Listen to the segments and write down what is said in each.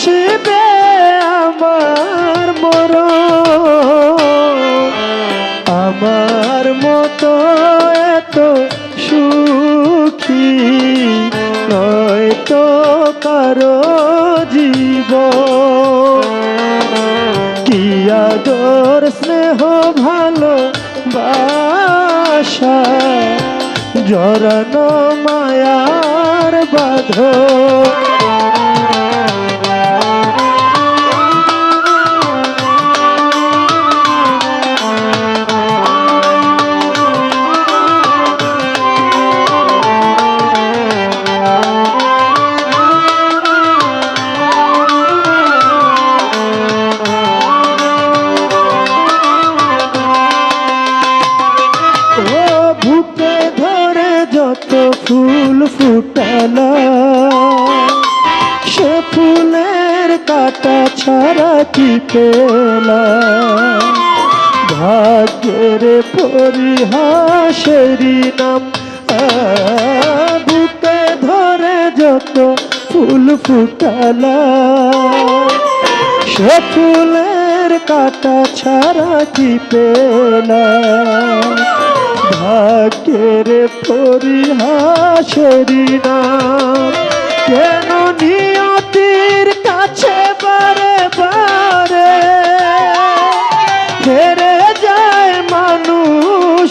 আসবে আমার মর আমার মতো এত সুখী নয়তো কারও জীব কি আদর, স্নেহ ভালো বাসা জরানো মায়ার বাধ ফুটালা। সে ফুলের কাটা ছাড়া কি পেলা? ভাগ্যের পরিহাসেরই নাম বুকে ধরে যত ফুল ফুটালা। সে ফুলের কাটা ছাড়া কি পেলা? ভাগ্যের পরিহাসেরই নাম কেন নিয়তির কাছে বারে বারে? হেরে যায় মানুষ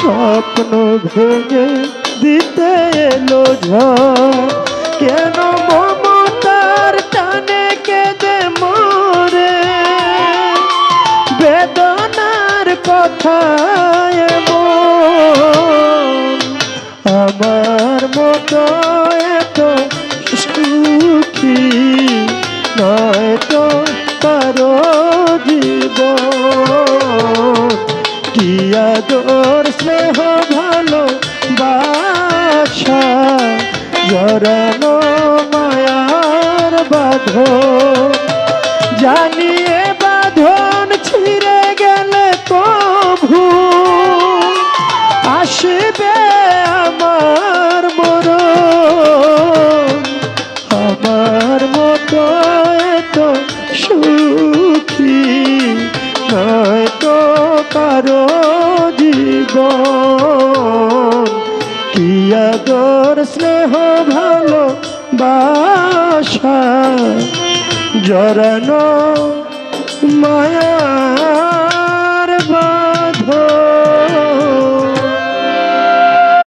স্বপ্ন ভেঙে দিতে এলো কেন মমতার টানে কেঁদে মরে? বেদনার কথা আমার মতো এত সুখী নয় তো কারও জীবন। আদর স্নেহ ভালো বাসা জরানো মায়ার বাধ। জানিয়ে বাঁধন ছিঁড়ে গেলে কভু জীবন কি আদর স্নেহ ভালো বাসা জরানো মায়া